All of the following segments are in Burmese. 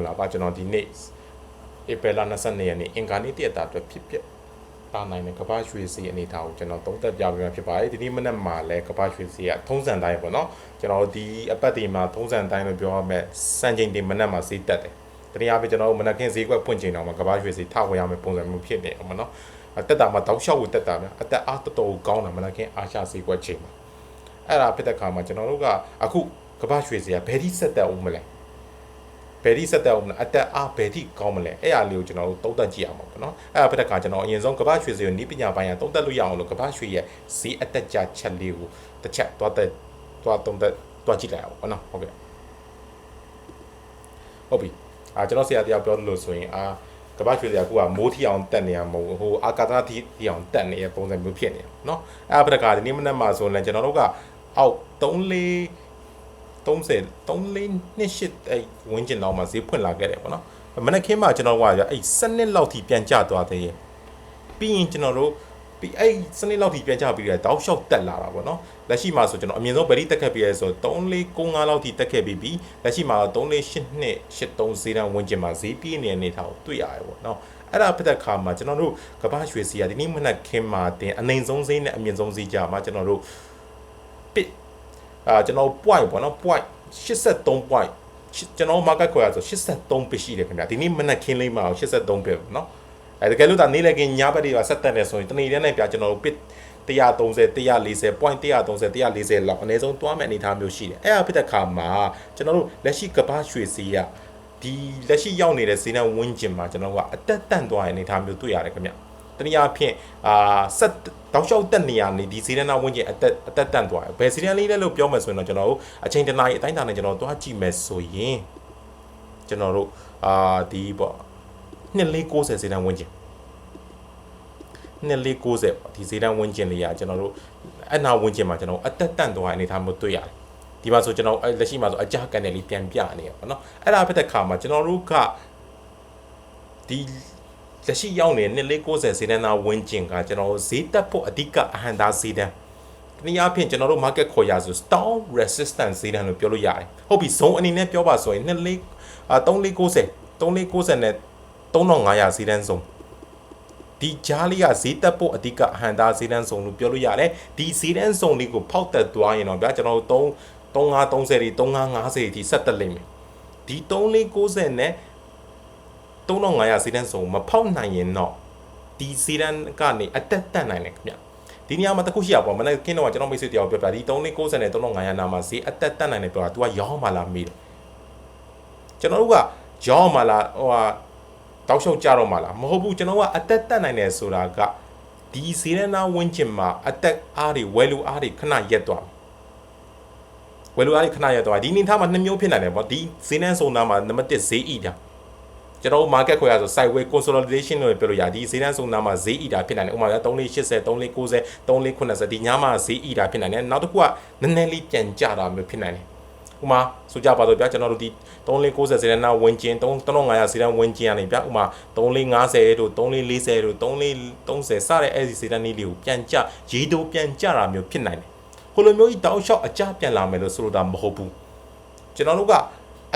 ္ဂလာပါကျွန်တော်ဒီနေ့ဧပြီလ22ရက်နေ့အင်္ဂါနေ့တရက်တာအတွက်ဖြစ်ဖြစ်တာနိုင်တဲ့ကမ္ဘာရွှေစီအနေထားကိုကျွန်တော်သုံးသပ်ပြပေးမှာဖြစ်ပါတယ်ဒီနေ့မနက်မှာလည်းကမ္ဘာရွှေစီကထုံးစံတိုင်းပေါ့နော်ကျွန်တော်ဒီအပတ်ဒီမှာထုံးစံတိုင်းလို့ပြောရမယ်စံချိန်တင်မနက်မှာဈေးတက်တယ်တနည်းအားဖြင့်ကျွန်တော်တို့မနက်ခင်းဈေးကွက်ဖွင့်ချိန်တော့မှာကမ္ဘာရွှေစီထဝယ်ရမယ်ပုံစံမျိုးဖြစ်နေအောင်မနော်အတက်တာမှာတောက်လျှောက်ကိုတက်တာများအတက်အားတော်တော်ကောင်းတာမနက်ခင်းအားရှဈေးကွက်ချိန်မှာအဲ့ဒါဖြစ်တဲ့ခါမှာကျွန်တော်တို့ကအခုကမ္ဘာရွှေစီကဘယ်ဒီဆက်တက်အောင်မလဲ ဘယ်ဒီဆက်တက်အောင်မလဲအတက်အားဘယ်ဒီကောင်းမလဲအဲ့အားလေးကိုကျွန်တော်တို့သုံးသပ်ကြည့်အောင်ပါပေါ့နော်အဲ့ဒါဖြစ်တဲ့ခါကျွန်တော်အရင်ဆုံးကမ္ဘာရွှေစကိုနီးပညာပိုင်းကသုံးသပ်လို့ရအောင်လို့ကမ္ဘာရွှေရဲ့ဈေးအတက်ကြချက်လေးကိုတစ်ချက်သွားတက်သွားသုံးသပ်သွားကြည့်လိုက်အောင်ပေါ့နော်ဟုတ်ကဲ့ဟုတ်ပြီအာကျွန်တော်ဆရာတရားပြောလို့ဆိုရင်အာကမ္ဘာရွှေစရာကမိုးထီအောင်တက်နေရမဟုတ်ဟိုအာကာသထီထီအောင်တက်နေတဲ့ပုံစံမျိုးဖြစ်နေတယ်နော်အဲ့ဒါဖြစ်တဲ့ခါဒီနေ့မနက်မှာဆိုရင်လည်းကျွန်တော်တို့ကအောက်3 4 30 34နှစ်ရှစ်အဲ့ဝင်းကျင်လောက်မှာဈေးဖွင့်လာခဲ့တယ်ပေါ့နော်မနက်ခင်းမှာကျွန်တော်ကအဲ့စနစ်လောက်ထိပြန်ကျသွားသေးရဲ့ပြီးရင်ကျွန်တော်တို့ပြီးအဲ့စနစ်လောက်ထိပြန်ကျပြီးတော့တောက်လျှောက်တက်လာတာပေါ့နော်လက်ရှိမှာဆိုကျွန်တော်အမြင့်ဆုံးဗရီတက်ခဲ့ပြီးရဲဆို3495လောက်ထိတက်ခဲ့ပြီးပြီလက်ရှိမှာ3482နှစ်83ဈေးတန်းဝင်းကျင်မှာဈေးပြေးနေတဲ့အနေထားကိုတွေ့ရတယ်ပေါ့နော်အဲ့ဒါဖြစ်တဲ့ခါမှာကျွန်တော်တို့ကမ္ဘာရွှေစီကဒီနေ့မနက်ခင်းမှာတင်အနိုင်ဆုံးဈေးနဲ့အမြင့်ဆုံးဈေးကြမှာကျွန်တော်တို့ပစ် အာကျွန်တော် point ပေါ့နော် point 83 point ကျွန်တော် market ခေါ်ရဆို83 bit ရှိတယ်ခင်ဗျာဒီနေ့မနက်ခင်းလေးမှာ83 bit ပေါ့နော်အဲတကယ်လို့ဒါနေ့လည်းကညဘက်တွေကဆက်တက်နေဆိုရင်တနေ့တည်းနဲ့ပြကျွန်တော်တို့ bit 130 140 point 130 140လောက်အနည်းဆုံးသွားမဲ့အနေအထားမျိုးရှိတယ်အဲ့အဖြစ်တဲ့ခါမှာကျွန်တော်တို့လက်ရှိကဘာရွှေစီးရဒီလက်ရှိရောက်နေတဲ့ဈေးနှုန်းဝန်းကျင်မှာကျွန်တော်ကအတက်တန့်သွားတဲ့အနေအထားမျိုးတွေ့ရတယ်ခင်ဗျာ တနည်းအားဖြင့်အာဆက်တောက်လျှောက်တက်နေရနေဒီစီရနာဝင်းကျင်အသက်အသက်တန့်သွားတယ်ဘယ်စီရန်လေးလဲလို့ပြောမှဆိုရင်တော့ကျွန်တော်တို့အချိန်တနားရီအတိုင်းတာနဲ့ကျွန်တော်သွားကြည့်မယ်ဆိုရင်ကျွန်တော်တို့အာဒီပေါ့2490စီရန်ဝင်းကျင်2490ပေါ့ဒီစီရန်ဝင်းကျင်လေးကကျွန်တော်တို့အနာဝင်းကျင်မှာကျွန်တော်အသက်တန့်သွားတဲ့အနေထားမျိုးတွေ့ရတယ်ဒီမှာဆိုကျွန်တော်လက်ရှိမှာဆိုအကြကန်တယ်လေးပြန်ပြနေရပါတော့အဲ့ဒါဖြစ်တဲ့ခါမှာကျွန်တော်တို့ကဒီ လက်ရှိရောက်နေတဲ့နှစ်60ဈေးတန်းသားဝင်းကျင်ကကျွန်တော်ဈေးတက်ဖို့အဓိကအဟံသားဈေးတန်းတနည်းအားဖြင့်ကျွန်တော်တို့ market ခေါ်ရဆို stall resistance ဈေးတန်းလို့ပြောလို့ရတယ်ဟုတ်ပြီဇုံအနေနဲ့ပြောပါဆိုရင်နှစ်လေးအာ3490 3490နဲ့3500ဈေးတန်းဇုံဒီကြားလေးကဈေးတက်ဖို့အဓိကအဟံသားဈေးတန်းဇုံလို့ပြောလို့ရတယ်ဒီဈေးတန်းဇုံလေးကိုဖောက်တက်သွားရင်တော့ဗျာကျွန်တော်တို့3 3530တွေ3550အထိဆက်တက်လိမ့်မယ်ဒီ3490နဲ့ 3500စီးတန်းစုံမဖောက်နိုင်ရင်တော့ဒီစီးတန်းကနေအတက်တက်နိုင်တယ်ခင်ဗျဒီနေရာမှာတခုရှိရပေါ့မနေ့ကင်းတော့ကျွန်တော်မိတ်ဆွေတယောက်ပြောပြဒီ3990နဲ့3500နာမှာဈေးအတက်တက်နိုင်တယ်ပြောတာ तू ကရောင်းမှလားမေးတယ်ကျွန်တော်တို့ကရောင်းမှလားဟိုဟာတောက်လျှောက်ကြတော့မှလားမဟုတ်ဘူးကျွန်တော်ကအတက်တက်နိုင်တယ်ဆိုတာကဒီဈေးရနာဝင်းကျင်မှာအတက်အားတွေဝယ်လူအားတွေခဏရက်သွားဝယ်လူအားတွေခဏရက်သွားဒီနေသားမှာနှစ်မျိုးဖြစ်နိုင်တယ်ပေါ့ဒီဈေးနှန်းစုံသားမှာနံပါတ်1ဈေးဣတာ ကျွန်တော် market ခွဲရဆို sideway consolidation လို့ပြောလို့ရဒီဈေးတန်းစုံနာမှာဈေးဣတာဖြစ်နိုင်တယ်ဥပမာ3480 3490 3490ဒီညမှာဈေးဣတာဖြစ်နိုင်တယ်နောက်တစ်ခုကနည်းနည်းလေးပြန်ကျတာမျိုးဖြစ်နိုင်တယ်ဥမာဆိုကြပါတော့ဗျာကျွန်တော်တို့ဒီ3490ဈေးတန်းနာဝင်ကျင်3500ဈေးတန်းဝင်ကျင်ရနေဗျာဥမာ3450တို့3440တို့3430စတဲ့အဲ့ဒီဈေးတန်းလေးတွေကိုပြန်ကျရေတိုးပြန်ကျတာမျိုးဖြစ်နိုင်တယ်ဟိုလိုမျိုးကြီးတောက်လျှောက်အကြပြန်လာမယ်လို့ဆိုလိုတာမဟုတ်ဘူးကျွန်တော်တို့က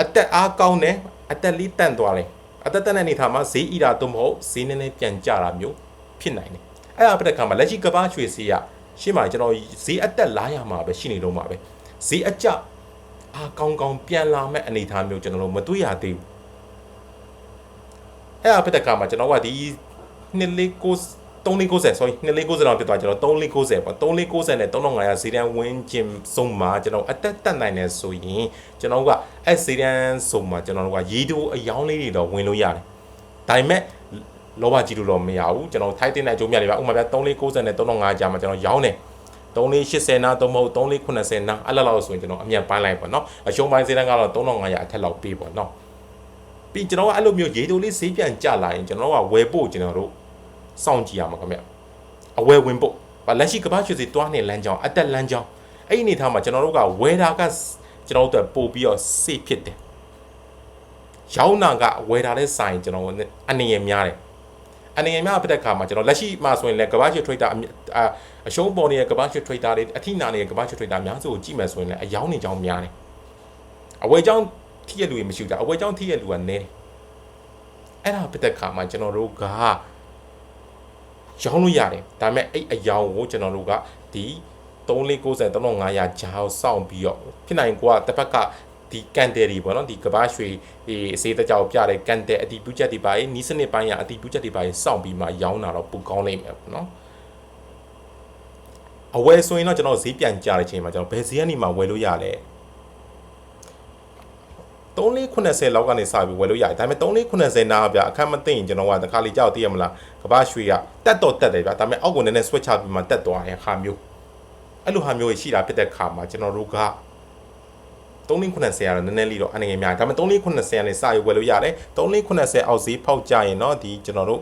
အသက်အားကောင်းတယ်အသက်လေးတန့်သွားတယ် အသက်တက်တဲ့အနေထားမှာဈေးဣတာသို့မဟုတ်ဈေးနည်းနည်းပြန်ကျတာမျိုးဖြစ်နိုင်တယ်အဲ့ဒါပြတဲ့ခါမှာလက်ရှိကဘာရွှေဈေးကရှင်းပါကျွန်တော်ဈေးအသက်လာရမှာပဲရှိနေတော့မှာပဲဈေးအကျအာကောင်းကောင်းပြန်လာမဲ့အနေထားမျိုးကျွန်တော်တို့မတွေ့ရသေးဘူးအဲ့ဒါပြတဲ့ခါမှာကျွန်တော်ကဒီနှစ်လေးကို 3490 sorry 2490တော့ပြသွားကျွန်တော်3490ပေါ့3490နဲ့3500ဈေးတန်းဝင်းကျင်စုံမှာကျွန်တော်အသက်တက်နိုင်တယ်ဆိုရင်ကျွန်တော်ကအဲ့ဈေးတန်းစုံမှာကျွန်တော်တို့ကရေတိုးအယောင်းလေးတွေတော့ဝင်လို့ရတယ်ဒါပေမဲ့လောဘကြီးလို့တော့မရဘူးကျွန်တော်ထိုက်တဲ့အကျိုးမြတ်တွေပါဥပမာပြ3490နဲ့3500ကြာမှာကျွန်တော်ရောင်းတယ်3480နာသုံးမဟုတ်3480နာအဲ့လောက်ဆိုရင်ကျွန်တော်အမြန်ပိုင်းလိုက်ပေါ့နော်အရှုံးပိုင်းဈေးတန်းကတော့3500အထက်လောက်ပေးပေါ့နော်ပြီးကျွန်တော်ကအဲ့လိုမျိုးရေတိုးလေးဈေးပြန်ကျလာရင်ကျွန်တော်ကဝယ်ဖို့ကျွန်တော်တို့ စောင့်ကြည့်ရမှာခင်ဗျအဝယ်ဝင်ဖို့ဗာလက်ရှိကမ္ဘာရွှေစီတွားနေလမ်းကြောင်းအတက်လမ်းကြောင်းအဲ့ဒီအနေထားမှာကျွန်တော်တို့ကဝယ်တာကကျွန်တော်တို့ပို့ပြီးတော့စေ့ဖြစ်တယ်ရောင်းတာကဝယ်တာတဲ့ဆိုင်ကျွန်တော်အနေရများတယ်အနေရများဖြစ်တဲ့ခါမှာကျွန်တော်လက်ရှိမှာဆိုရင်လည်းကမ္ဘာရွှေ trader အရှုံးပေါ်နေတဲ့ကမ္ဘာရွှေ trader တွေအထိနာနေတဲ့ကမ္ဘာရွှေ trader များစုကိုကြည့်မယ်ဆိုရင်လည်းအယောင်းနေကြောင်းများတယ်အဝယ်ကြောင်းထိရလူတွေမရှိဘူးဒါအဝယ်ကြောင့်ထိရလူကနေတယ်အဲ့ဒါဖြစ်တဲ့ခါမှာကျွန်တော်တို့က ရောင်းလို့ရတယ်ဒါပေမဲ့အဲ့အယောင်ကိုကျွန်တော်တို့ကဒီ3490 3500ဂျာကိုစောင့်ပြီးတော့ဖြစ်နိုင်ကိုကတစ်ဖက်ကဒီကန်တယ်တွေပေါ့နော်ဒီကဘာရွှေဒီအစေးတကြောက်ပြတဲ့ကန်တယ်အတီးပြုချက်တွေပါရင်နီးစနစ်ပိုင်းရအတီးပြုချက်တွေပါရင်စောင့်ပြီးမှရောင်းတာတော့ပိုကောင်းလိမ့်မယ်ပေါ့နော်အဝယ်ဆိုရင်တော့ကျွန်တော်ဈေးပြန်ကြတဲ့အချိန်မှာကျွန်တော်ဘယ်ဈေးကနေမှဝယ်လို့ရလဲ 3480လောက်ကနေစပြီးဝယ်လို့ရတယ်ဒါပေမဲ့3480နားဗျအခက်မသိရင်ကျွန်တော်ကတခါလေကြောက်သိရမလားကဘာရွှေကတက်တော့တက်တယ်ဗျဒါပေမဲ့အောက်ကိုနည်းနည်း switch ချပြီးမှတက်သွားတဲ့ခါမျိုးအဲ့လိုဟာမျိုးရှိတာဖြစ်တဲ့ခါမှာကျွန်တော်တို့က3480ကတော့နည်းနည်းလေးတော့အနေငယ်များဒါပေမဲ့3480ကနေစရွယ်လို့ရတယ်3480အောက်ဈေးဖောက်ကြရင်တော့ဒီကျွန်တော်တို့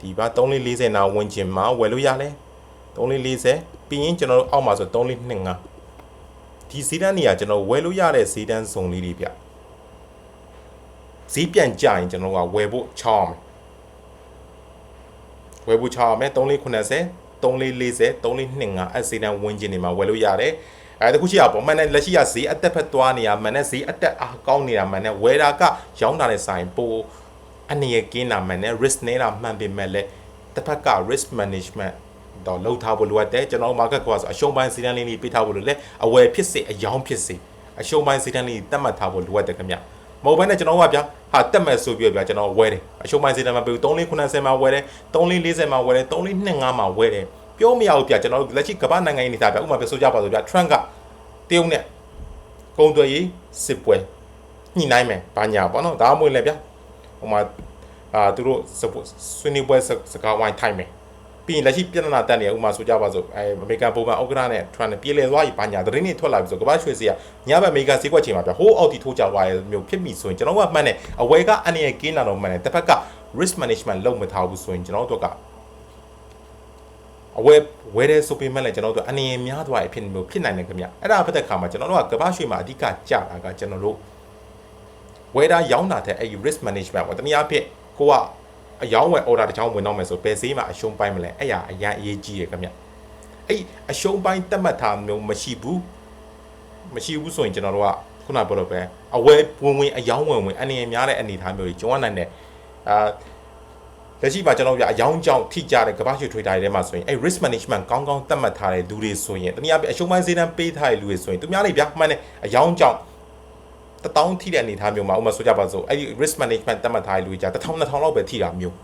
ဒီပါ3440နာဝင်ကျင်မှာဝယ်လို့ရတယ်3440ပြီးရင်ကျွန်တော်တို့အောက်မှာဆို3425ဒီဈေးတန်းနေရာကျွန်တော်ဝယ်လို့ရတဲ့ဈေးတန်းစုံလေးတွေဗျ ဈေးပြန်ကြရင်ကျွန်တော်ကဝယ်ဖို့ချောင်းမယ်ဝယ်ဖို့ချောင်းမယ်3480 3440 3425အဲ့ဈေးတန်းဝင်ကျင်နေမှာဝယ်လို့ရတယ်အဲတခုရှိရပေါ့မန်နဲ့လက်ရှိရဈေးအတက်ဖက်သွားနေရမန်နဲ့ဈေးအတက်အားကောင်းနေတာမန်နဲ့ဝယ်တာကရောင်းတာနဲ့ဆိုင်ပိုအနေရကင်းတာမန်နဲ့ risk နေတာမှန်ပေမဲ့လည်းတစ်ဖက်က risk management တော့လှုပ်ထားဖို့လိုအပ်တယ်ကျွန်တော် market ကဆိုအရှုံးပိုင်းစီးတန်းလေးတွေပေးထားဖို့လိုလဲအဝယ်ဖြစ်စေအယောင်းဖြစ်စေအရှုံးပိုင်းစီးတန်းလေးတတ်မှတ်ထားဖို့လိုအပ်တယ်ခင်ဗျ မဟုတ်ဘဲနဲ့ကျွန်တော်ကဗျာဟာတက်မဲ့ဆိုပြီးဗျာကျွန်တော်ဝယ်တယ်အရှုံးပိုင်းစီးတန်းမှာပေး3490မှာဝယ်တယ်3440မှာဝယ်တယ်3425မှာဝယ်တယ်ပြောမရဘူးဗျာကျွန်တော်လက်ရှိကမ္ဘာနိုင်ငံရေးနေတာဗျာဥပမာပြောဆိုကြပါဆိုဗျာ Trump ကတရုတ်နဲ့ကုန်သွယ်ရေးစစ်ပွဲညှိနှိုင်းမယ်ဘာညာပေါ့နော်ဒါမှမဟုတ်လည်းဗျာဟိုမှာအာသူတို့ဆွေးနွေးပွဲစကားဝိုင်းထိုင်မယ် ပြီးရင်လက်ရှိပြဿနာတက်နေဥမာဆိုကြပါစို့အဲအမေရိကန်ပုံမှန်ဥက္ကဋ္ဌနဲ့ Trump နဲ့ပြည်လည်သွားပြီဘာညာသတင်းတွေထွက်လာပြီဆိုကမ္ဘာရွှေစီကညဘက်အမေရိကန်ဈေးကွက်ချိန်မှာပြဟိုးအောက်တီထိုးကြသွားရမျိုးဖြစ်ပြီဆိုရင်ကျွန်တော်ကမှတ်နေအဝယ်ကအန်ရကင်းလာတော့မှတ်နေတစ်ဖက်က risk management လုပ်မထားဘူးဆိုရင်ကျွန်တော်တို့ကအဝယ်ဝယ်တဲ့ဆိုပေမဲ့လည်းကျွန်တော်တို့အနေရများသွားအဖြစ်မျိုးဖြစ်နိုင်တယ်ခင်ဗျအဲ့ဒါဖြစ်တဲ့ခါမှာကျွန်တော်တို့ကကမ္ဘာရွှေမှာအဓိကကြတာကကျွန်တော်တို့ဝယ်တာရောင်းတာတဲ့အဲ့ဒီ risk management ပေါ့တနည်းအားဖြင့်ကိုက အယောင်းဝယ် order တစ်ချောင်းဝင်တော့မယ်ဆိုဘယ်ဈေးမှာအရှုံးပိုင်းမလဲအဲ့ရအရန်အရေးကြီးရခင်ဗျအဲ့အရှုံးပိုင်းတတ်မှတ်ထားမျိုးမရှိဘူးမရှိဘူးဆိုရင်ကျွန်တော်တို့ကခုနပြောလို့ပဲအဝယ်ဝင်ဝင်အယောင်းဝင်ဝင်အနေရများတဲ့အနေအထားမျိုးကြီးကျွန်တော်နိုင်တယ်အာလက်ရှိမှာကျွန်တော်ပြအယောင်းကြောင့်ထိကြတဲ့ကမ္ဘာ့ရွှေ trader တွေထဲမှာဆိုရင်အဲ risk management ကောင်းကောင်းသတ်မှတ်ထားတဲ့လူတွေဆိုရင်တနည်းအားဖြင့်အရှုံးပိုင်းဈေးတန်းပေးထားတဲ့လူတွေဆိုရင်သူများလေးဗျာမှန်တယ်အယောင်းကြောင့် တထောင်ထိတဲ့အနေအထားမျိုးမှာဥပမာဆိုကြပါစို့အဲ့ဒီ risk management တတ်မှတ်ထားတဲ့လူကြီးက1000 2000လောက်ပဲထိတာမျိုး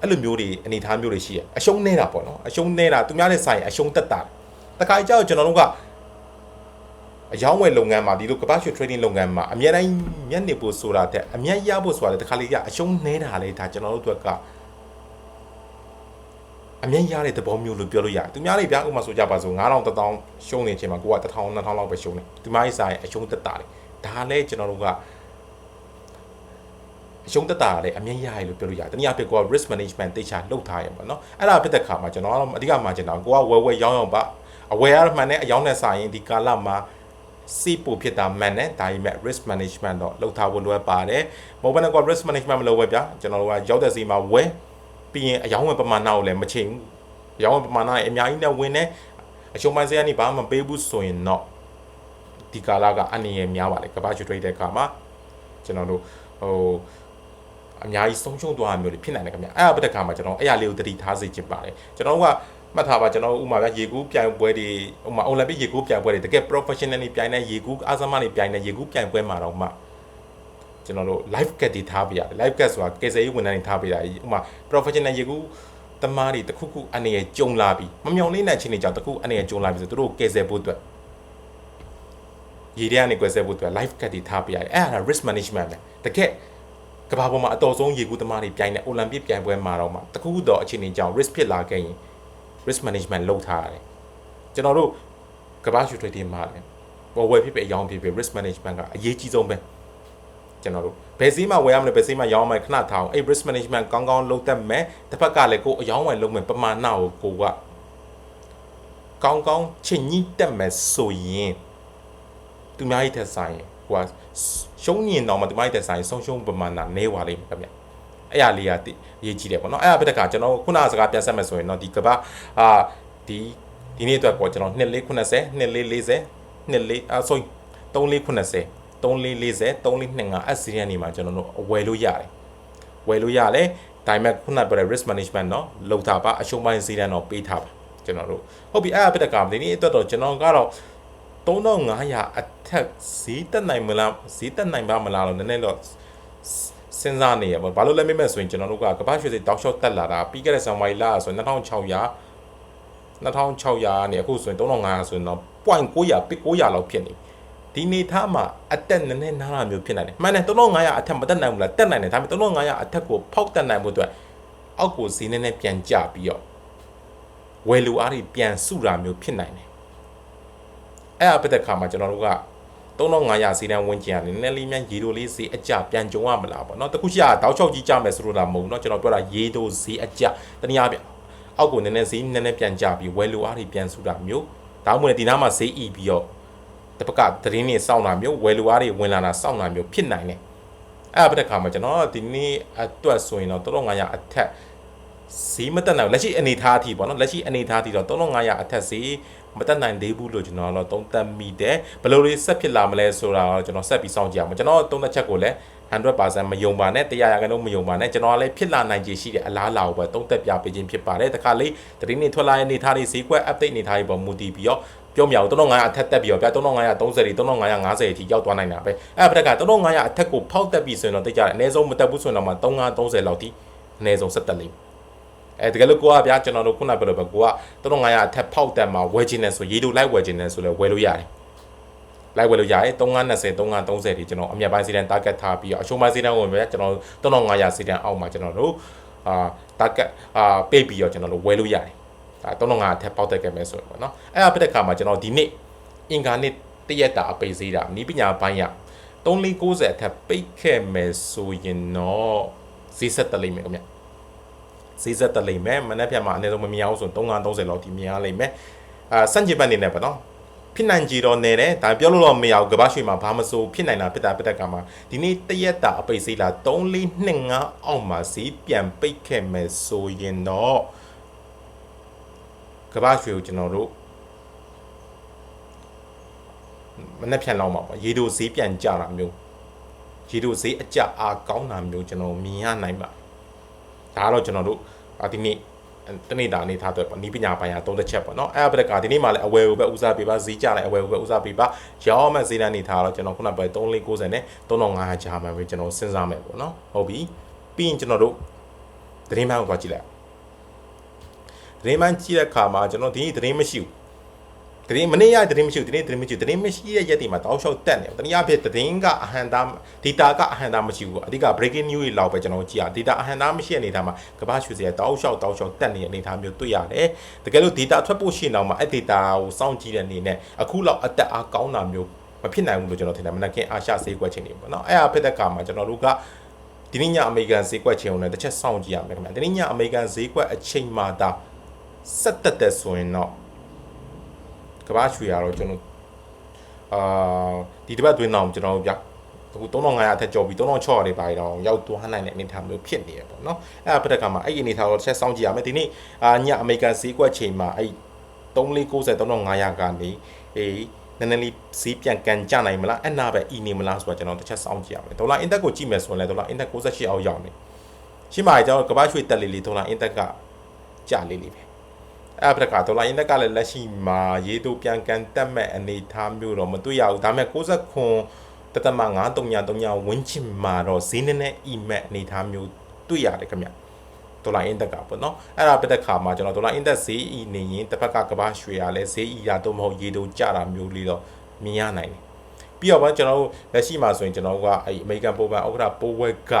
အဲ့လိုမျိုးတွေအနေအထားမျိုးတွေရှိရအရှုံးနေတာပေါ့နော်အရှုံးနေတာသူများနဲ့ဆိုင်အရှုံးတက်တာတခါကြောက်ကျွန်တော်တို့ကအယောင်းဝယ်လုပ်ငန်းမှာဒီလိုကပတ်ရွှေ trading လုပ်ငန်းမှာအများတိုင်းမျက်နှာပို့ဆိုတာတဲ့အများရဖို့ဆိုတာတခါလေးကအရှုံးနေတာလေဒါကျွန်တော်တို့အတွက်ကအမြင်ရတဲ့သဘောမျိုးလို့ပြောလို့ရတယ်။သူများလေးဗျာဥပမာဆိုကြပါစို့9000 1000ရှုံးနေချိန်မှာကိုက1000 2000လောက်ပဲရှုံးတယ်။သူများရေးဆိုင်အရှုံးတက်တာလေ။ ဒါလည်းကျွန်တော်တို့ကအရှုံးတက်တာလည်းအမြင်ရရလို့ပြောလို့ရတယ်။တနည်းအားဖြင့်ကိုက risk management တိတ်ချလုပ်ထားရပါတော့။အဲ့ဒါဖြစ်တဲ့ခါမှာကျွန်တော်အဓိကမှကျင်တာကိုကဝယ်ဝယ်ရောင်းရောင်းပါအဝယ်ရမှန်တဲ့အယောင်းနဲ့ဆိုင်ရင်ဒီကာလမှာစီးပို့ဖြစ်တာမှန်တယ်ဒါပေမဲ့ risk management တော့လုပ်ထားဖို့လိုအပ်ပါတယ်။မဟုတ်ဘဲနဲ့က risk management မလုပ်ပဲဗျာကျွန်တော်တို့ကရောက်တဲ့စီမှာဝယ်ပြီးရင်အယောင်းဝင်ပမာဏကိုလည်းမချိန်ဘူးအယောင်းဝင်ပမာဏရဲ့အများကြီးနဲ့ဝင်နေအရှုံးပိုင်းစရကနေဘာမှမပေးဘူးဆိုရင်တော့ ဒီကာလကအနည်းငယ်များပါလေကဘာချူထရိတ်တဲ့အခါမှာကျွန်တော်တို့ဟိုအများကြီးဆုံးရှုံးသွားမျိုးတွေဖြစ်နိုင်တယ်ခင်ဗျအဲ့အပတဲ့ခါမှာကျွန်တော်အဲ့အလေးကိုတတိထားစေချင်ပါတယ်ကျွန်တော်ကမှတ်ထားပါကျွန်တော်ဥမာဗျရေကူးပြိုင်ပွဲတွေဥမာအိုလံပစ်ရေကူးပြိုင်ပွဲတွေတကယ် professionally ပြိုင်တဲ့ရေကူးအားစမတွေပြိုင်တဲ့ရေကူးပြိုင်ပွဲမှာတော့မှကျွန်တော်တို့ live cat တွေထားပြရတယ် live cat ဆိုတာကယ်ဆယ်ရေးဝန်ထမ်းတွေထားပြတာဥမာ professional ရေကူးတမားတွေတခုခုအနေရကြုံလာပြီမမြောင်လေးနဲ့ချင်းနေကြောင်တခုအနေရကြုံလာပြီဆိုသူတို့ကယ်ဆယ်ဖို့အတွက် ရေထဲကနေကွယ်ဆယ်ဖို့အတွက် live cat တွေထားပြရတယ်အဲ့ဒါ risk management ပဲတကယ်ကဘာပေါ်မှာအတော်ဆုံးရေကူးသမားတွေပြိုင်တဲ့အိုလံပစ်ပြိုင်ပွဲမှာတော့မှတခုခုတော့အခြေအနေကြောင့် risk ဖြစ်လာခဲ့ရင် risk management လုပ်ထားရတယ်ကျွန်တော်တို့ကဘာရှူ trading မှာလည်းဘောဝယ်ဖြစ်ဖြစ်အယောင်ဖြစ်ဖြစ် risk management ကအရေးကြီးဆုံးပဲကျွန်တော်တို့ဘယ်စည်းမှဝယ်ရမလဲဘယ်စည်းမှရောင်းရမလဲခဏထားအောင်အဲ့ risk management ကောင်းကောင်းလုပ်တတ်မယ်တစ်ဖက်ကလည်းကိုအယောင်းဝယ်လုပ်မယ်ပမာဏကိုကိုကကောင်းကောင်းချင်းကြီးတက်မယ်ဆိုရင် သူများကြီးထက်ဆိုင်ဟိုကရှုံးညင်တော့မှသူများကြီးထက်ဆိုင်ဆုံးရှုံးပမာဏနည်းသွားလိမ့်မယ်ခင်ဗျအဲ့ရလေးကရေးကြည့်တယ်ပေါ့နော်အဲ့ဒါပြတဲ့ကကျွန်တော်ခုနကစကားပြန်ဆက်မယ်ဆိုရင်တော့ဒီကဘာအာဒီဒီနေ့အတွက်ပေါ့ကျွန်တော်2490 2440 24အာ sorry 3490 3440 3440 3425အစီရန်နေမှာကျွန်တော်တို့ဝယ်လို့ရတယ်ဝယ်လို့ရတယ်ဒါပေမဲ့ခုနပြောတဲ့ risk management เนาะလောက်တာပါအရှုံးပိုင်းစီးတန်းတော့ပေးထားပါကျွန်တော်တို့ဟုတ်ပြီအဲ့အပစ်တကဒီနေ့အတွက်တော့ကျွန်တော်ကတော့ 3500အထက်ဈေးတက်နိုင်မလားဈေးတက်နိုင်ပါမလားလို့နည်းနည်းတော့စဉ်းစားနေရပါဘာလို့လဲမေးမဲ့ဆိုရင်ကျွန်တော်တို့ကကပ္ပရွှေစိတောက်လျှောက်တက်လာတာပြီးခဲ့တဲ့ဇန်နဝါရီလဆိုရင်2600 2600နဲ့အခုဆိုရင်3500ဆိုရင်တော့ point 900 pick 900လောက်ဖြစ်နေဒီနေသားမှာအတက်နည်းနည်းနားလာမျိုးဖြစ်နိုင်တယ်မှန်တယ်3500အထက်မတက်နိုင်ဘူးလားတက်နိုင်တယ်ဒါပေမဲ့3500အထက်ကိုဖောက်တက်နိုင်ဖို့အတွက်အောက်ကိုဈေးနည်းနည်းပြန်ကျပြီးတော့ဝယ်လူအားတွေပြန်စုတာမျိုးဖြစ်နိုင်တယ် အဲ့အပတဲ့ခါမှာကျွန်တော်တို့က3500စီတန်းဝန်းကျင်ကနေနည်းနည်းလေးမြန်ရေတိုလေးဈေးအကျပြန်ကြုံရမလားပေါ့เนาะတခုရှိရတောက်ချောက်ကြီးကြမယ်ဆိုလို့ဒါမဟုတ်ဘူးเนาะကျွန်တော်ပြောတာရေတိုဈေးအကျတနည်းအားဖြင့်အောက်ကိုနည်းနည်းဈေးနည်းနည်းပြန်ကျပြီးဝယ်လူအားတွေပြန်စုတာမျိုးဒါမှမဟုတ်ဒီနားမှာဈေးအီပြီးတော့တပကသတင်းတွေစောင့်တာမျိုးဝယ်လူအားတွေဝင်လာတာစောင့်တာမျိုးဖြစ်နိုင်တယ်အဲ့အပတဲ့ခါမှာကျွန်တော်ဒီနေ့အတွက်ဆိုရင်တော့3500အထက်ဈေးမတက်နိုင်ဘူးလက်ရှိအနေထားအထိပေါ့နော်လက်ရှိအနေထားအထိတော့3500အထက်ဈေး မတက်နိုင်သေးဘူးလို့ကျွန်တော်တော့သုံးသပ်မိတယ်ဘယ်လိုလေးဆက်ဖြစ်လာမလဲဆိုတာတော့ကျွန်တော်ဆက်ပြီးစောင့်ကြည့်အောင်ကျွန်တော်သုံးသပ်ချက်ကိုလည်း100%မယုံပါနဲ့တရားရကန်တော့မယုံပါနဲ့ကျွန်တော်ကလည်းဖြစ်လာနိုင်ခြေရှိတဲ့အလားအလာကိုပဲသုံးသပ်ပြပေးခြင်းဖြစ်ပါတယ်တခါလေးတတိနေထွက်လာတဲ့အနေထားတွေဈေးကွက် update အနေထားတွေပေါ်မူတည်ပြီးတော့ပြောမြောက်3500အထက်တက်ပြီးတော့ဗျ3530 3550အထိရောက်သွားနိုင်တာပဲအဲ့ဘက်က3500အထက်ကိုဖောက်တက်ပြီးဆိုရင်တော့တိတ်ကြတယ်အနည်းဆုံးမတက်ဘူးဆိုရင်တော့မှ3530လောက်ထိအနည်းဆုံးဆက်တက်လိမ့် အဲတကယ်လို့ကိုကဗျာကျွန်တော်တို့ခုနပြောလို့ပဲကိုက3500အထက်ဖောက်တက်မှာဝယ်ခြင်းနဲ့ဆိုရေတူလိုက်ဝယ်ခြင်းနဲ့ဆိုလဲဝယ်လို့ရတယ်လိုက်ဝယ်လို့ရတယ်3520 3530ဒီကျွန်တော်အမြတ်ပိုင်းစီတန်း target ထားပြီးတော့အရှုံးပိုင်းစီတန်းဝင်ပဲကျွန်တော်3500စီတန်းအောက်မှာကျွန်တော်တို့အာ target အာပေးပြီးတော့ကျွန်တော်တို့ဝယ်လို့ရတယ်ဒါ3500အထက်ပေါက်တက်ခဲ့မယ်ဆိုရင်ပေါ့နော်အဲ့ဒါပြတဲ့ခါမှာကျွန်တော်ဒီနေ့အင်္ဂါနေ့တရက်တာအပိတ်စည်းတာနီးပညာပိုင်းရ3490အထက်ပိတ်ခဲ့မယ်ဆိုရင်တော့ဈေးဆက်တက်လိမ့်မယ်ခင်ဗျ ဈေးဆက်တက်လိမ့်မယ်မနေ့ဖြတ်မှာအနည်းဆုံးမမြင်အောင်ဆို3530လောက်ဒီမြင်ရလိမ့်မယ်အာစန့်ကျင်ဘက်နေနဲ့ပေါ့နော်ဖြစ်နိုင်ကြတော့နေတယ်ဒါပြောလို့တော့မရဘူးကဘာရွှေမှာဘာမစိုးဖြစ်နိုင်တာဖြစ်တာပြတဲ့ကမှာဒီနေ့တရက်တာအပိတ်စည်းလာ3425အောက်မှာဈေးပြန်ပိတ်ခဲ့မယ်ဆိုရင်တော့ကဘာရွှေကိုကျွန်တော်တို့မနေ့ဖြန်လောက်မှာပေါ့ရေတိုဈေးပြန်ကျတာမျိုးရေတိုဈေးအကျအားကောင်းတာမျိုးကျွန်တော်မြင်ရနိုင်ပါ ဒါကတော့ကျွန်တော်တို့ဒီနေ့တနေ့တာအနေထားတော့နီးပညာပိုင်းရာသုံးသက်ချက်ပေါ့နော်အဲ့အပဒကဒီနေ့မှလည်းအဝယ်ကိုပဲဦးစားပေးပါဈေးကြလိုက်အဝယ်ကိုပဲဦးစားပေးပါရောင်းမဲ့ဈေးတန်းနေထားတော့ကျွန်တော်ခုနကပဲ3490နဲ့3500ကြားမှာပဲကျွန်တော်စဉ်းစားမယ်ပေါ့နော်ဟုတ်ပြီပြီးရင်ကျွန်တော်တို့သတင်းမှန်ကိုသွားကြည့်လိုက်သတင်းမှန်ကြည့်တဲ့အခါမှာကျွန်တော်ဒီသတင်းမရှိဘူး သတင်းမနေ့ရသတင်းမရှိဘူးသတင်းသတင်းမရှိဘူးသတင်းမရှိတဲ့ရက်တွေမှာတောက်လျှောက်တက်နေတယ်။တနည်းအားဖြင့်သတင်းကအဟံတာ data ကအဟံတာမရှိဘူး။အဓိက breaking news တွေလောက်ပဲကျွန်တော်ကြည့်ရ data အဟံတာမရှိတဲ့အနေအထားမှာကမ္ဘာရွှေစရာတောက်လျှောက်တောက်လျှောက်တက်နေတဲ့အနေအထားမျိုးတွေ့ရတယ်။တကယ်လို့ data ထွက်ဖို့ရှိနေတော့မှအဲ့ data ကိုစောင့်ကြည့်တဲ့အနေနဲ့အခုလောက်အသက်အားကောင်းတာမျိုးမဖြစ်နိုင်ဘူးလို့ကျွန်တော်ထင်တယ်မနက်ကင်အာရှဈေးကွက်ချင်းတွေပေါ့နော်။အဲ့အဖြစ်တဲ့အခါမှာကျွန်တော်တို့ကဒီနေ့ညအမေရိကန်ဈေးကွက်ချင်းုံနဲ့တစ်ချက်စောင့်ကြည့်ရမယ်ခင်ဗျာ။ဒီနေ့ညအမေရိကန်ဈေးကွက်အချိန်မှသာဆက်တက်တဲ့ဆိုရင်တော့ ကဘာရွှေရတော့ကျွန်တော်အာဒီတစ်ပတ်တွင်းတော့ကျွန်တော်ဗျအခု3500အထက်ကျော်ပြီး3600တွေပါတော့ရောက်သွားနိုင်တဲ့အနေအထားမျိုးဖြစ်နေရပေါ့နော်အဲ့ဒါပြတဲ့ကမှာအဲ့ဒီအနေအထားတော့တစ်ချက်စောင့်ကြည့်ရမယ်ဒီနေ့အာညအမေရိကန်ဈေးကွက်ချိန်မှာအဲ့3490 3500ကနေအေးနည်းနည်းလေးဈေးပြန်ကန်ကြနိုင်မလားအဲ့နာပဲအီနေမလားဆိုတာကျွန်တော်တစ်ချက်စောင့်ကြည့်ရမယ်ဒေါ်လာအင်တက်ကိုကြည့်မယ်ဆိုရင်လည်းဒေါ်လာအင်တက်68အောက်ရောက်နေရှင်းပါကျွန်တော်ကဘာရွှေတက်လေးလေးဒေါ်လာအင်တက်ကကျလေးလေးပဲ အဲ့ဘက်ကဒေါ်လာအင်ဒက်ကလည်းလက်ရှိမှာရေတိုပြန်ကန်တက်မဲ့အနေထားမျိုးတော့မတွေ့ရဘူးဒါပေမဲ့60ခွန်တသမ9333ဝင်းချင်မှာတော့ဈေးနည်းနည်းအီမက်အနေထားမျိုးတွေ့ရတယ်ခင်ဗျဒေါ်လာအင်ဒက်ကပေါ့နော်အဲ့ဒါပြတဲ့ခါမှာကျွန်တော်ဒေါ်လာအင်ဒက်ဈေးအီနေရင်တစ်ဖက်ကကဘာရွှေရလဲဈေးအီရတော့မဟုတ်ရေတိုကျတာမျိုးလေးတော့မြင်ရနိုင်တယ်ပြီးတော့ဗောကျွန်တော်တို့လက်ရှိမှာဆိုရင်ကျွန်တော်ကအဲ့အမေရိကန်ပိုးပန်ဥက္ကဋ္ဌပိုးဝက်က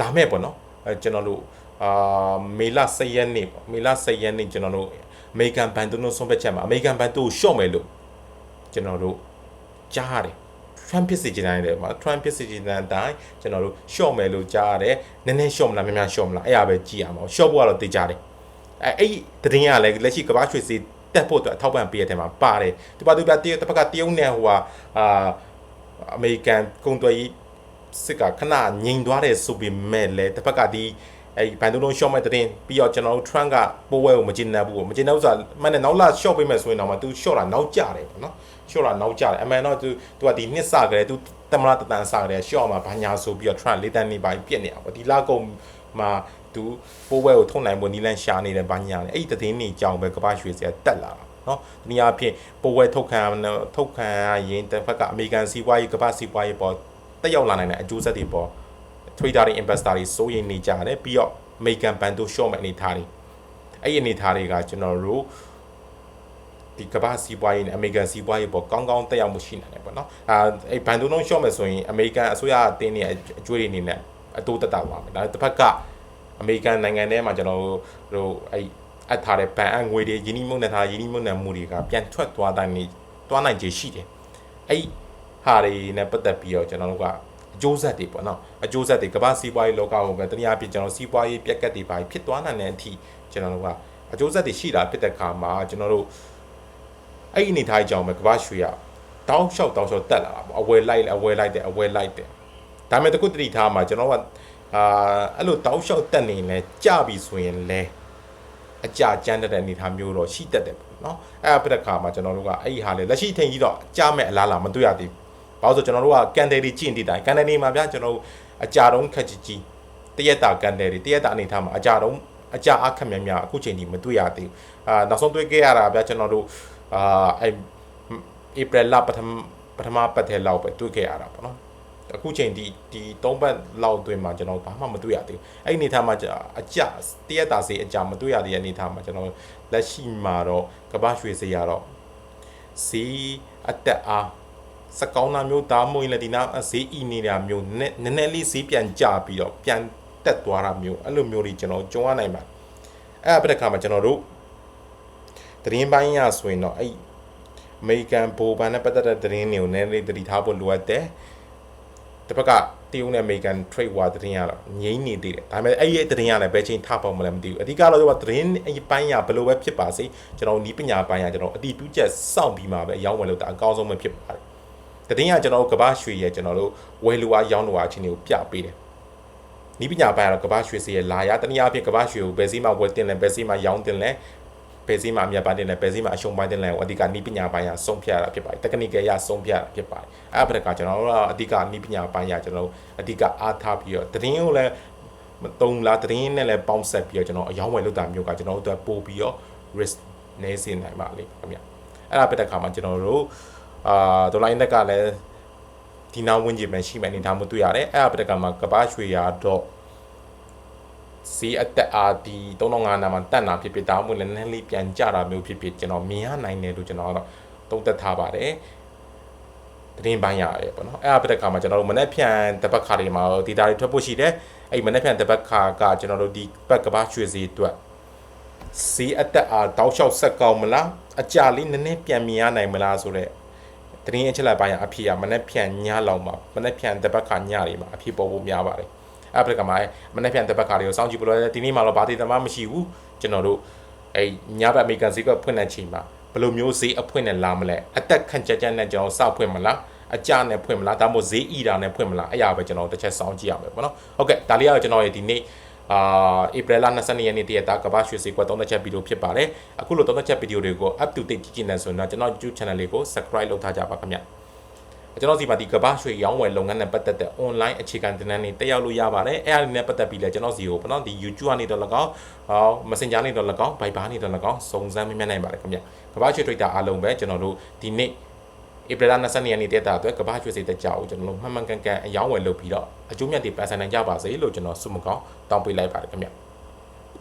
လာမဲ့ပေါ့နော်အဲကျွန်တော်တို့ အာမေလ10ရက်နေ့ပေါ့မေလ10ရက်နေ့ကျွန်တော်တို့အမေရိကန်ဘန်တို့ဆုံးဖြတ်ချက်မှာအမေရိကန်ဘန်တို့ရှော့မယ်လို့ကျွန်တော်တို့ကြားရတယ် Trump ဖြစ်စီချင်တယ်မှာ Trump ဖြစ်စီချင်တဲ့အတိုင်းကျွန်တော်တို့ရှော့မယ်လို့ကြားရတယ်နည်းနည်းရှော့မလားများများရှော့မလားအဲ့အပဲကြည့်ရမှာရှော့ဖို့ကတော့သိကြတယ်အဲအဲ့ဒီတရင်ကလည်းလက်ရှိကမ္ဘာရွှေစီတက်ဖို့အတွက်အထောက်ပံ့ပေးရတဲ့မှာပါတယ်ဒီပါသူပြတရုတ်တစ်ဖက်ကတရုတ်နဲ့ဟိုဟာအာအမေရိကန်ကုန်သွယ်ရေးစစ်ကခဏငြိမ်သွားတယ်ဆိုပေမဲ့လည်းတစ်ဖက်ကဒီ အ အဲ့ဒီဘန်ဒူလုံး short မဲ့တဲ့တင်ပြီးတော့ကျွန်တော်တို့ Trump ကပိုးဝဲကိုမကျင်းနေဘူးပေါ့မကျင်းနေဘူးဆိုတာမှန်တယ်နောက်လာ short ပေးမယ်ဆိုရင်တော့မှ तू short တာနောက်ကျတယ်ပေါ့နော် short တာနောက်ကျတယ်အမှန်တော့ तू तू ကဒီနှစ်စကြတယ် तू တမလားတတန်စကြတယ် short မှာဘာညာဆိုပြီးတော့ Trump လေးတန်းနေပါပြက်နေတာပေါ့ဒီလာကုန်မှာ तू ပိုးဝဲကိုထုံနိုင်ဖို့နီလန်ရှာနေတယ်ဘာညာလေအဲ့ဒီသတင်းတွေကြောင်းပဲကပ္ပရွှေစရာတက်လာတာနော်ဒီနေရာဖြင့်ပိုးဝဲထုတ်ခံထုတ်ခံရင်တစ်ဖက်ကအမေရိကန်စီးပွားရေးကမ္ဘာစီးပွားရေးပေါ်တက်ရောက်လာနိုင်တဲ့အကျိုးဆက်တွေပေါ် trader တွေ investor တွေစိုးရိမ်နေကြတယ်ပြီးတော့ American bando short မဲ့အနေထားတွေအဲ့ဒီအနေထားတွေကကျွန်တော်တို့ဒီကမ္ဘာစီးပွားရေးနဲ့ American စီးပွားရေးပေါ်ကောင်းကောင်းတက်ရောက်မှုရှိနိုင်တယ်ပေါ့နော်အာအဲ့ bando လုံး short မဲ့ဆိုရင် American အစိုးရအတင်းနေအကျွေးတွေအနေနဲ့အတိုးတက်တာပါမယ်ဒါတစ်ဖက်ကအမေရိကန်နိုင်ငံထဲမှာကျွန်တော်တို့အဲ့အပ်ထားတဲ့ဗန်အငွေတွေယင်းနှိမုန်နဲ့ထားယင်းနှိမုန်နဲ့မှုတွေကပြန်ထွက်သွားတိုင်းနေသွားနိုင်ခြေရှိတယ်အဲ့ဟာတွေနဲ့ပတ်သက်ပြီးတော့ကျွန်တော်တို့ကအ ကျိုးဆက်တွေပေါ့နော်အကျိုးဆက်တွေကမ္ဘာစီးပွားရေးလောကကိုပဲတနည်းအားဖြင့်ကျွန်တော်စီးပွားရေးပြက်ကတ်တွေပါဖြစ်သွားနိုင်တဲ့အထိကျွန်တော်တို့ကအကျိုးဆက်တွေရှိတာဖြစ်တဲ့ခါမှာကျွန်တော်တို့အဲ့ဒီအနေထားကြောင့်ပဲကမ္ဘာရွှေရတောင်းလျှောက်တောင်းလျှောက်တက်လာတာပေါ့အဝယ်လိုက်အဝယ်လိုက်တယ်အဝယ်လိုက်တယ်ဒါပေမဲ့တခုတတိထားမှာကျွန်တော်ကအာအဲ့လိုတောင်းလျှောက်တက်နေလဲကြပြီဆိုရင်လဲအကြကြမ်းတဲ့အနေထားမျိုးတော့ရှိတတ်တယ်ပေါ့နော်အဲ့အပတဲ့ခါမှာကျွန်တော်တို့ကအဲ့ဒီဟာလေလက်ရှိထင်ကြီးတော့ကြားမဲ့အလားလားမတွေ့ရသေးဘူး ဘာလို့ဆိုကျွန်တော်တို့ကကန်တယ်တွေကြည့်နေတိုင်းကန်တယ်တွေမှာဗျာကျွန်တော်တို့အကြတုံးခက်ကြီးကြီးတရက်တာကန်တယ်တွေတရက်တာအနေထားမှာအကြတုံးအကြအခက်များများအခုချိန်ဒီမတွေ့ရသေးဘူးအာနောက်ဆုံးတွေ့ခဲ့ရတာဗျာကျွန်တော်တို့အာအဲ့ဧပြီလပထမပထမပတ်ထဲလောက်ပဲတွေ့ခဲ့ရတာပေါ့နော်အခုချိန်ဒီဒီ၃ပတ်လောက်အတွင်းမှာကျွန်တော်ဘာမှမတွေ့ရသေးဘူးအဲ့ဒီအနေထားမှာအကြတရက်တာစေးအကြမတွေ့ရတဲ့အနေထားမှာကျွန်တော်လက်ရှိမှာတော့ကမ္ဘာရွှေစေးရတော့စီအတက်အား စကောင်းနာမျိုးဒါမှမဟုတ်လည်းဒီနာဈေးဤနေတာမျိုးနည်းနည်းလေးဈေးပြန်ကျပြီးတော့ပြန်တက်သွားတာမျိုးအဲ့လိုမျိုးတွေကျွန်တော်ကြုံရနိုင်ပါအဲ့အပတဲ့ခါမှာကျွန်တော်တို့သတင်းပိုင်းရဆိုရင်တော့အဲ့အမေရိကန်ဘိုးဘန်နဲ့ပတ်သက်တဲ့သတင်းတွေကိုနည်းနည်းလေးသတိထားဖို့လိုအပ်တယ်တစ်ဖက်ကတရုတ်နဲ့အမေရိကန် trade war သတင်းရတော့ငြိမ်းနေသေးတယ်ဒါပေမဲ့အဲ့ဒီသတင်းရလည်းဘယ်ချိန်ထပေါက်မလဲမသိဘူးအဓိကတော့ကသတင်းအပိုင်းရဘယ်လိုပဲဖြစ်ပါစေကျွန်တော်ဤပညာပိုင်းရကျွန်တော်အတီးတူးချက်စောင့်ပြီးမှပဲအယောင်းဝယ်လို့တာအကောင်းဆုံးပဲဖြစ်ပါတယ် သတင်းကကျွန်တော်တို့ကဘာရွှေရဲ့ကျွန်တော်တို့ဝယ်လူအားရောင်းလူအားချင်းတွေကိုပြပေးတယ်ဤပညာပိုင်းကတော့ကဘာရွှေစီရဲ့လာရတနည်းအားဖြင့်ကဘာရွှေကိုဘယ်စီမှဝယ်တင်လဲဘယ်စီမှရောင်းတင်လဲဘယ်စီမှအမြတ်ပိုင်းတင်လဲဘယ်စီမှအရှုံးပိုင်းတင်လဲအဓိကဤပညာပိုင်းရဆုံးဖြတ်ရတာဖြစ်ပါတယ် technical ရဆုံးဖြတ်ရတာဖြစ်ပါတယ်အဲ့ဒါကကျွန်တော်တို့အဓိကဤပညာပိုင်းရကျွန်တော်တို့အဓိကအားထားပြီးတော့သတင်းကိုလည်းမတုံလားသတင်းနဲ့လည်းပေါင်းဆက်ပြီးတော့ကျွန်တော်အယောင်းဝယ်လုပ်တာမျိုးကကျွန်တော်တို့ပို့ပြီးတော့ risk နေစေနိုင်ပါလိမ့်ခင်ဗျအဲ့ဒါပြတဲ့ခါမှာကျွန်တော်တို့ အာဒေါ်လာအင်ဒက်ကလည်းဒီနာဝင်ကြီးမှရှိမှအနေထားမှုတွေ့ရတယ်အဲ့ဒါပြတဲ့ခါမှာကဘာရွှေရတော့စီအတက်အာဒီ3500နာမှာတက်တာဖြစ်ဖြစ်ဒါမှမဟုတ်လည်းနည်းနည်းလေးပြန်ကြတာမျိုးဖြစ်ဖြစ်ကျွန်တော်မြင်ရနိုင်တယ်လို့ကျွန်တော်တော့သုံးသပ်ထားပါတယ်သတင်းပိုင်းရတယ်ပေါ့နော်အဲ့အပတဲ့ခါမှာကျွန်တော်တို့မနေ့ဖြန်တပတ်ခါတွေမှာဒီတာတွေထွက်ဖို့ရှိတယ်အဲ့မနေ့ဖြန်တပတ်ခါကကျွန်တော်တို့ဒီဘက်ကဘာရွှေစီအတွက်စီအတက်အားတောက်လျှောက်ဆက်ကောင်းမလားအကြလေးနည်းနည်းပြန်မြင်ရနိုင်မလားဆိုတော့ သတင်းအချက်လက်ပိုင်းအဖြစ်ရမနေ့ဖြန်ညလောက်မှာမနေ့ဖြန်တပတ်ခါညတွေမှာအဖြစ်ပေါ်ဖို့များပါတယ်အဲ့ဘက်ကမှာမနေ့ဖြန်တပတ်ခါတွေကိုစောင့်ကြည့်ဖို့လည်းဒီနေ့မှတော့ဘာတိသမားမရှိဘူးကျွန်တော်တို့အဲ့ညဘက်အမေရိကန်ဈေးကွက်ဖွင့်တဲ့ချိန်မှာဘယ်လိုမျိုးဈေးအဖွင့်နဲ့လာမလဲအသက်ခန့်ကြက်ကြက်နဲ့ကျွန်တော်စဖွင့်မလားအကြနဲ့ဖွင့်မလားဒါမှမဟုတ်ဈေးဤတာနဲ့ဖွင့်မလားအဲ့ရပဲကျွန်တော်တစ်ချက်စောင့်ကြည့်ရမယ်ပေါ့နော်ဟုတ်ကဲ့ဒါလေးကတော့ကျွန်တော်ရဲ့ဒီနေ့ အာဧပြီလ22ရက်နေ့တရက်တာကဘာရွှေစီကွက်သုံးသက်ချက်ဗီဒီယိုဖြစ်ပါတယ်အခုလိုသုံးသက်ချက်ဗီဒီယိုတွေကို up to date ကြည့်ကြည့်နေဆိုရင်တော့ကျွန်တော် YouTube channel လေးကို subscribe လုပ်ထားကြပါခင်ဗျကျွန်တော်စီမှာဒီကဘာရွှေရောင်းဝယ်လုပ်ငန်းနဲ့ပတ်သက်တဲ့ online အခြေခံသင်တန်းတွေတက်ရောက်လို့ရပါတယ်အဲ့အရာတွေနဲ့ပတ်သက်ပြီးလဲကျွန်တော်စီကိုပေါ့နော်ဒီ YouTube ကနေတော့၎င်းဟော Messenger နေတော့၎င်း Viber နေတော့၎င်းစုံစမ်းမြင်နိုင်ပါတယ်ခင်ဗျကဘာရွှေ Twitter အားလုံးပဲကျွန်တော်တို့ဒီနေ့ ဧပြီလ22ရက်နေ့တက်တာအတွက်ကဘာရွှေစိတ်တက်ကြအောင်ကျွန်တော်တို့မှန်မှန်ကန်ကန်အယောင်းဝယ်လုပ်ပြီးတော့အကျိုးမြတ်တွေပန်ဆန်နိုင်ကြပါစေလို့ကျွန်တော်ဆုမကောင်းတောင်းပေးလိုက်ပါတယ်ခင်ဗျ